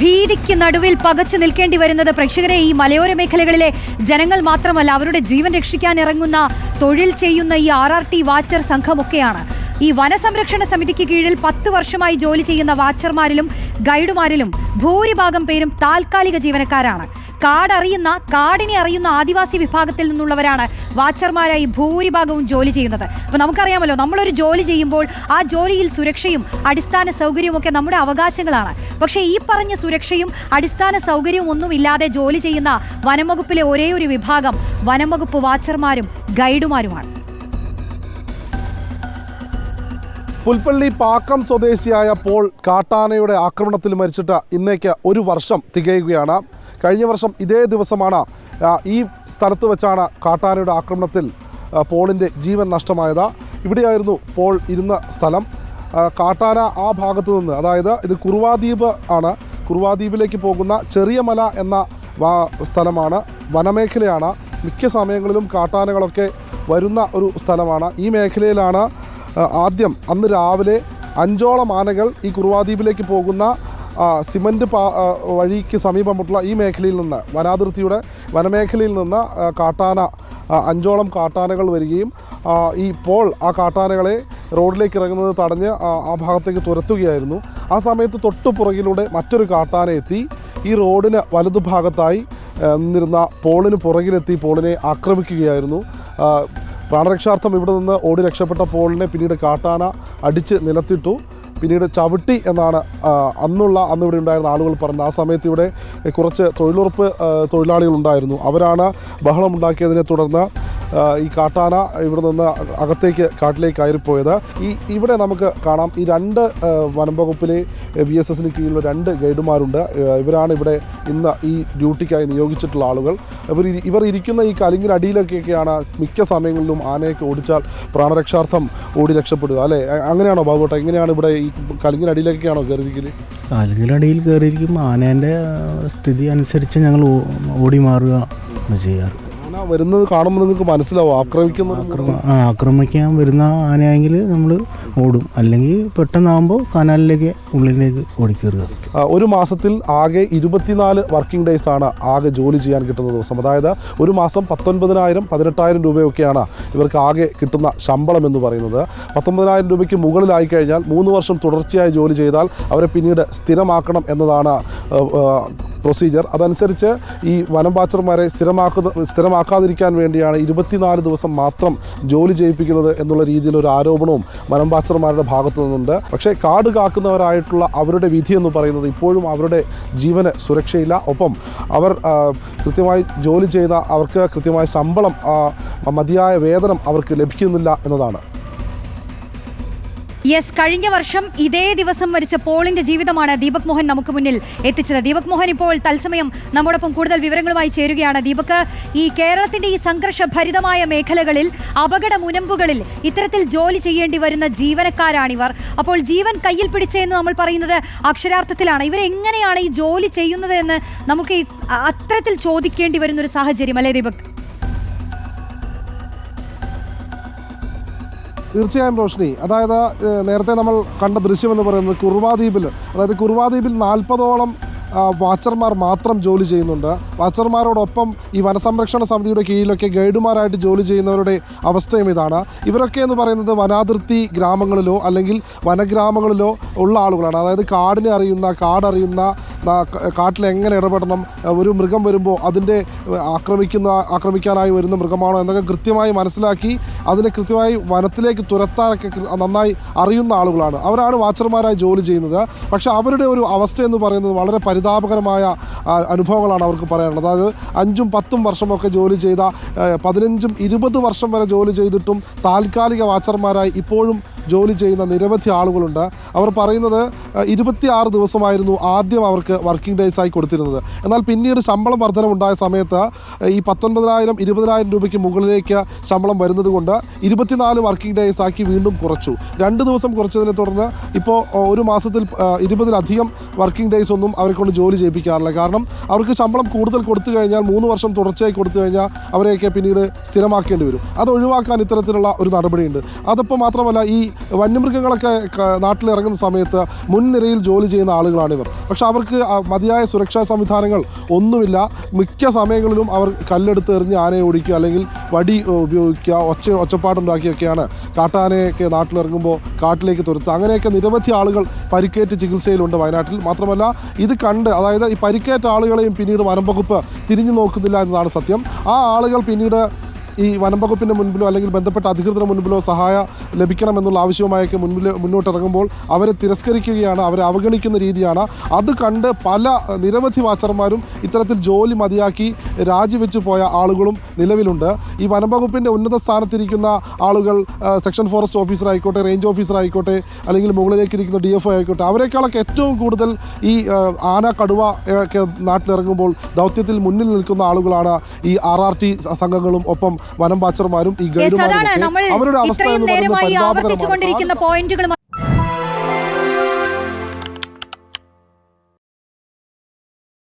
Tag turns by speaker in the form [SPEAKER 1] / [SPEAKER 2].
[SPEAKER 1] ഭീതിക്ക് നടുവിൽ പകച്ചു നിൽക്കേണ്ടി വരുന്നത് പ്രേക്ഷകരെ ഈ മലയോര മേഖലകളിലെ ജനങ്ങൾ മാത്രമല്ല അവരുടെ ജീവൻ രക്ഷിക്കാൻ ഇറങ്ങുന്ന തൊഴിൽ ചെയ്യുന്ന ഈ ആർ ആർ ടി വാച്ചർ സംഘമൊക്കെയാണ്. ഈ വനസംരക്ഷണ സമിതിക്ക് കീഴിൽ പത്ത് വർഷമായി ജോലി ചെയ്യുന്ന വാച്ചർമാരിലും ഗൈഡുമാരിലും ഭൂരിഭാഗം പേരും താൽക്കാലിക ജീവനക്കാരാണ്. കാടറിയുന്ന കാടിനെ അറിയുന്ന ആദിവാസി വിഭാഗത്തിൽ നിന്നുള്ളവരാണ് വാച്ചർമാരായി ഭൂരിഭാഗവും ജോലി ചെയ്യുന്നത്. അപ്പോൾ നമുക്കറിയാമല്ലോ നമ്മളൊരു ജോലി ചെയ്യുമ്പോൾ ആ ജോലിയിൽ സുരക്ഷയും അടിസ്ഥാന സൗകര്യവും ഒക്കെ നമ്മുടെ അവകാശങ്ങളാണ്. പക്ഷേ ഈ പറഞ്ഞ സുരക്ഷയും അടിസ്ഥാന സൗകര്യവും ഒന്നും ഇല്ലാതെ ജോലി ചെയ്യുന്ന വനംവകുപ്പിലെ ഒരേ ഒരു വിഭാഗം വനംവകുപ്പ് വാച്ചർമാരും ഗൈഡുമാരുമാണ്.
[SPEAKER 2] പുൽപ്പള്ളി പാക്കം സ്വദേശിയായ പോൾ കാട്ടാനയുടെ ആക്രമണത്തിൽ മരിച്ചിട്ട് ഇന്നേക്ക് ഒരു വർഷം തികയുകയാണ്. കഴിഞ്ഞ വർഷം ഇതേ ദിവസമാണ് ഈ സ്ഥലത്ത് വെച്ചാണ് കാട്ടാനയുടെ ആക്രമണത്തിൽ പോളിന്റെ ജീവൻ നഷ്ടമായത്. ഇവിടെയായിരുന്നു പോൾ ഇരുന്ന സ്ഥലം. കാട്ടാന ആ ഭാഗത്തു നിന്ന് അതായത് ഇത് കുറുവാദ്വീപ് ആണ്. കുറുവാദ്വീപിലേക്ക് പോകുന്ന ചെറിയ മല എന്ന സ്ഥലമാണ് വനമേഖലയാണ്. മിക്ക സമയങ്ങളിലും കാട്ടാനകളൊക്കെ വരുന്ന ഒരു സ്ഥലമാണ്. ഈ മേഖലയിലാണ് ആദ്യം അന്ന് രാവിലെ അഞ്ചോളം ആനകൾ ഈ കുറുവാദ്വീപിലേക്ക് പോകുന്ന സിമന്റ് പാ വഴിക്ക് സമീപമുള്ള ഈ മേഖലയിൽ നിന്ന് വനാതിർത്തിയുടെ വനമേഖലയിൽ നിന്ന് കാട്ടാന അഞ്ചോളം കാട്ടാനകൾ വരികയും ഈ പോൾ ആ കാട്ടാനകളെ റോഡിലേക്ക് ഇറങ്ങുന്നത് തടഞ്ഞ് ആ, ഭാഗത്തേക്ക് തുരത്തുകയായിരുന്നു. ആ സമയത്ത് തൊട്ടു പുറകിലൂടെ മറ്റൊരു കാട്ടാന എത്തി. ഈ റോഡിന് വലതുഭാഗത്തായി നിന്നിരുന്ന പോളിന് പുറകിലെത്തി പോളിനെ ആക്രമിക്കുകയായിരുന്നു. പ്രാണരക്ഷാർത്ഥം ഇവിടെ നിന്ന് ഓടി രക്ഷപ്പെട്ട പോളിനെ പിന്നീട് കാട്ടാന അടിച്ച് നിലത്തിട്ടു. പിന്നീട് ചവിട്ടി എന്നാണ് അന്നുള്ള അന്ന് ഇവിടെ ഉണ്ടായിരുന്ന ആളുകൾ പറഞ്ഞത്. ആ സമയത്ത് ഇവിടെ കുറച്ച് തൊഴിലുറപ്പ് തൊഴിലാളികളുണ്ടായിരുന്നു അവരാണ് ബഹളമുണ്ടാക്കിയതിനെ തുടർന്ന് ഈ കാട്ടാന ഇവിടെ നിന്ന് അകത്തേക്ക് കാട്ടിലേക്ക് കയറിപ്പോയത്. ഈ ഇവിടെ നമുക്ക് കാണാം ഈ രണ്ട് വനംവകുപ്പിലെ വനം വകുപ്പിലെ ബി എസ് എസിന് കീഴിലുള്ള രണ്ട് ഗൈഡുമാരുണ്ട്. ഇവരാണ് ഇവിടെ ഇന്ന് ഈ ഡ്യൂട്ടിക്കായി നിയോഗിച്ചിട്ടുള്ള ആളുകൾ. ഇവർ ഇവർ ഇരിക്കുന്ന ഈ കലിങ്ങിനടിയിലൊക്കെയൊക്കെയാണ് മിക്ക സമയങ്ങളിലും ആനയൊക്കെ ഓടിച്ചാൽ പ്രാണരക്ഷാർത്ഥം ഓടി രക്ഷപ്പെടുക അല്ലേ? അങ്ങനെയാണോ ബാബുട്ട എങ്ങനെയാണ് ഇവിടെ ഈ കലിങ്ങിനടിയിലൊക്കെയാണോ കയറിയിരിക്കൽ?
[SPEAKER 3] കലിങ്ങിനടിയിൽ കയറിയിരിക്കും ആനേന്റെ സ്ഥിതി അനുസരിച്ച് ഞങ്ങൾ ഓടി മാറുക ചെയ്യാറ്.
[SPEAKER 2] ആന വരുന്നത് കാണുമ്പോൾ നിങ്ങൾക്ക് മനസ്സിലാവും ആക്രമിക്കുന്ന
[SPEAKER 3] ആക്രമ ആക്രമിക്കാൻ വരുന്ന ആനയാണെങ്കിൽ നമ്മൾ ഓടും. അല്ലെങ്കിൽ പെട്ടെന്നാകുമ്പോൾ കനാലിലേക്ക് ഉള്ളിലേക്ക് ഓടിക്കയറുക
[SPEAKER 2] ആ, ഒരു മാസത്തിൽ ആകെ ഇരുപത്തിനാല് വർക്കിംഗ് ഡേയ്സ് ആണ് ആകെ ജോലി ചെയ്യാൻ കിട്ടുന്ന ദിവസം. അതായത് ഒരു മാസം പത്തൊൻപതിനായിരം പതിനെട്ടായിരം രൂപയൊക്കെയാണ് ഇവർക്ക് ആകെ കിട്ടുന്ന ശമ്പളം എന്ന് പറയുന്നത്. പത്തൊമ്പതിനായിരം രൂപയ്ക്ക് മുകളിലായി കഴിഞ്ഞാൽ മൂന്ന് വർഷം തുടർച്ചയായി ജോലി ചെയ്താൽ അവരെ പിന്നീട് സ്ഥിരമാക്കണം എന്നതാണ് പ്രൊസീജിയർ അതനുസരിച്ച് ഈ വനം വാച്ചർമാരെ സ്ഥിരമാക്കുന്ന സ്ഥിരമാക്കാതിരിക്കാൻ വേണ്ടിയാണ് ഇരുപത്തിനാല് ദിവസം മാത്രം ജോലി ചെയ്യിപ്പിക്കുന്നത് എന്നുള്ള രീതിയിൽ ഒരു ആരോപണവും വനം വാച്ചർമാരുടെ ഭാഗത്തു നിന്നുണ്ട്. പക്ഷേ കാട് കാക്കുന്നവരായിട്ടുള്ള അവരുടെ വിധി എന്ന് പറയുന്നത് ഇപ്പോഴും അവരുടെ ജീവന് സുരക്ഷയില്ല. ഒപ്പം അവർ കൃത്യമായി ജോലി ചെയ്ത അവർക്ക് കൃത്യമായ ശമ്പളം മതിയായ വേതനം അവർക്ക് ലഭിക്കുന്നില്ല എന്നതാണ്.
[SPEAKER 1] യെസ് കഴിഞ്ഞ വർഷം ഇതേ ദിവസം മരിച്ച പോളിന്റെ ജീവിതമാണ് ദീപക് മോഹൻ നമുക്ക് മുന്നിൽ എത്തിച്ചത്. ദീപക് മോഹൻ ഇപ്പോൾ തത്സമയം നമ്മോടൊപ്പം കൂടുതൽ വിവരങ്ങളുമായി ചേരുകയാണ്. ദീപക് ഈ കേരളത്തിന്റെ ഈ സംഘർഷ ഭരിതമായ മേഖലകളിൽ അപകട മുനമ്പുകളിൽ ഇത്തരത്തിൽ ജോലി ചെയ്യേണ്ടി വരുന്ന ജീവനക്കാരാണിവർ അപ്പോൾ ജീവൻ കയ്യിൽ പിടിച്ചെന്ന് നമ്മൾ പറയുന്നത് അക്ഷരാർത്ഥത്തിലാണ്. ഇവർ എങ്ങനെയാണ് ഈ ജോലി ചെയ്യുന്നത് എന്ന് നമുക്ക് അത്തരത്തിൽ ചോദിക്കേണ്ടി വരുന്ന ഒരു സാഹചര്യം അല്ലേ ദീപക്?
[SPEAKER 2] തീർച്ചയായും റോഷ്നി അതായത് നേരത്തെ നമ്മൾ കണ്ട ദൃശ്യം എന്ന് പറയുന്നത് കുറുവാദ്വീപിൽ അതായത് കുറുവാദ്വീപിൽ നാൽപ്പതോളം വാച്ചർമാർ മാത്രം ജോലി ചെയ്യുന്നുണ്ട്. വാച്ചർമാരോടൊപ്പം ഈ വനസംരക്ഷണ സമിതിയുടെ കീഴിലൊക്കെ ഗൈഡുമാരായിട്ട് ജോലി ചെയ്യുന്നവരുടെ അവസ്ഥയും ഇതാണ്. ഇവരൊക്കെ എന്ന് പറയുന്നത് വനാതിർത്തി ഗ്രാമങ്ങളിലോ അല്ലെങ്കിൽ വനഗ്രാമങ്ങളിലോ ഉള്ള ആളുകളാണ്. അതായത് കാടിനെ അറിയുന്ന കാടറിയുന്ന കാട്ടിൽ എങ്ങനെ ഇടപെടണം ഒരു മൃഗം വരുമ്പോൾ അതിന്റെ ആക്രമിക്കുന്ന ആക്രമിക്കാനായി വരുന്ന മൃഗമാണോ എന്നൊക്കെ കൃത്യമായി മനസ്സിലാക്കി അതിനെ കൃത്യമായി വനത്തിലേക്ക് തുരത്താനൊക്കെ നന്നായി അറിയുന്ന ആളുകളാണ്. അവരാണ് വാച്ചർമാരായി ജോലി ചെയ്യുന്നത്. പക്ഷേ അവരുടെ ഒരു അവസ്ഥ എന്ന് പറയുന്നത് വളരെ പരിതാപകരമായ അനുഭവങ്ങളാണ് അവർക്ക് പറയാനുള്ളത്. അതായത് അഞ്ചും പത്തും വർഷമൊക്കെ ജോലി ചെയ്ത പതിനഞ്ചും ഇരുപത് വർഷം വരെ ജോലി ചെയ്തിട്ടും താൽക്കാലിക വാച്ചർമാരായി ഇപ്പോഴും ജോലി ചെയ്യുന്ന നിരവധി ആളുകളുണ്ട്. അവർ പറയുന്നത് ഇരുപത്തിയാറ് ദിവസമായിരുന്നു ആദ്യം അവർക്ക് വർക്കിംഗ് ഡേയ്സ് ആയി കൊടുത്തിരുന്നത്. എന്നാൽ പിന്നീട് ശമ്പളം വർധനമുണ്ടായ സമയത്ത് ഈ പത്തൊൻപതിനായിരം ഇരുപതിനായിരം രൂപയ്ക്ക് മുകളിലേക്ക് ശമ്പളം വരുന്നത് കൊണ്ട് ഇരുപത്തിനാല് വർക്കിംഗ് ഡേയ്സ് ആക്കി വീണ്ടും കുറച്ചു. രണ്ട് ദിവസം കുറച്ചതിനെ തുടർന്ന് ഇപ്പോൾ ഒരു മാസത്തിൽ ഇരുപതിലധികം വർക്കിംഗ് ഡേയ്സ് ഒന്നും അവരെ കൊണ്ട് ജോലി ചെയ്യിപ്പിക്കാറില്ല. കാരണം അവർക്ക് ശമ്പളം കൂടുതൽ കൊടുത്തു കഴിഞ്ഞാൽ മൂന്ന് വർഷം തുടർച്ചയായി കൊടുത്തു കഴിഞ്ഞാൽ അവരെയൊക്കെ പിന്നീട് സ്ഥിരമാക്കേണ്ടി വരും. അത് ഒഴിവാക്കാൻ ഇത്തരത്തിലുള്ള ഒരു നടപടിയുണ്ട്. അതപ്പോൾ മാത്രമല്ല ഈ വന്യമൃഗങ്ങളൊക്കെ നാട്ടിലിറങ്ങുന്ന സമയത്ത് മുൻനിരയിൽ ജോലി ചെയ്യുന്ന ആളുകളാണിവർ. പക്ഷെ അവർക്ക് മതിയായ സുരക്ഷാ സംവിധാനങ്ങൾ ഒന്നുമില്ല. മിക്ക സമയങ്ങളിലും അവർ കല്ലെടുത്ത് എറിഞ്ഞ് ആനയെ ഓടിക്കുക അല്ലെങ്കിൽ വടി ഉപയോഗിക്കുക ഒച്ച ഒച്ചപ്പാടുണ്ടാക്കിയൊക്കെയാണ് കാട്ടാനയൊക്കെ നാട്ടിലിറങ്ങുമ്പോൾ കാട്ടിലേക്ക് തുരത്തുക. അങ്ങനെയൊക്കെ നിരവധി ആളുകൾ പരിക്കേറ്റ് ചികിത്സയിലുണ്ട് വയനാട്ടിൽ. മാത്രമല്ല ഇത് കണ്ട് അതായത് ഈ പരിക്കേറ്റ ആളുകളെയും പിന്നീട് വനം വകുപ്പ് തിരിഞ്ഞു നോക്കുന്നില്ല എന്നതാണ് സത്യം. ആ ആളുകൾ പിന്നീട് ഈ വനം വകുപ്പിന്റെ മുൻപിലോ അല്ലെങ്കിൽ ബന്ധപ്പെട്ട അധികൃതരുടെ മുൻപിലോ സഹായ ലഭിക്കണമെന്നുള്ള ആവശ്യവുമായൊക്കെ മുൻപിൽ മുന്നോട്ടിറങ്ങുമ്പോൾ അവരെ തിരസ്കരിക്കുകയാണ് അവരെ അവഗണിക്കുന്ന രീതിയാണ്. അത് കണ്ട് പല നിരവധി വാച്ചർമാരും ഇത്തരത്തിൽ ജോലി മതിയാക്കി രാജിവെച്ച് പോയ ആളുകളും നിലവിലുണ്ട്. ഈ വനം വകുപ്പിന്റെ ഉന്നത സ്ഥാനത്തിരിക്കുന്ന ആളുകൾ സെക്ഷൻ ഫോറസ്റ്റ് ഓഫീസർ ആയിക്കോട്ടെ റേഞ്ച് ഓഫീസർ ആയിക്കോട്ടെ അല്ലെങ്കിൽ മുകളിലേക്ക് ഇരിക്കുന്ന ഡി എഫ് ഒ ആയിക്കോട്ടെ അവരെക്കാളൊക്കെ ഏറ്റവും കൂടുതൽ ഈ ആന കടുവ ഒക്കെ നാട്ടിലിറങ്ങുമ്പോൾ ദൗത്യത്തിൽ മുന്നിൽ നിൽക്കുന്ന ആളുകളാണ് ഈ ആർ ആർ ടി സംഘങ്ങളും ഒപ്പം വനം വാച്ചർമാരും ഈ ഗൈഡുമാരും അവരുടെ അവസ്ഥ എന്ന് പറയുന്നത് പരിതാപകരമാണ്.
[SPEAKER 1] പോയിന്റുകൾ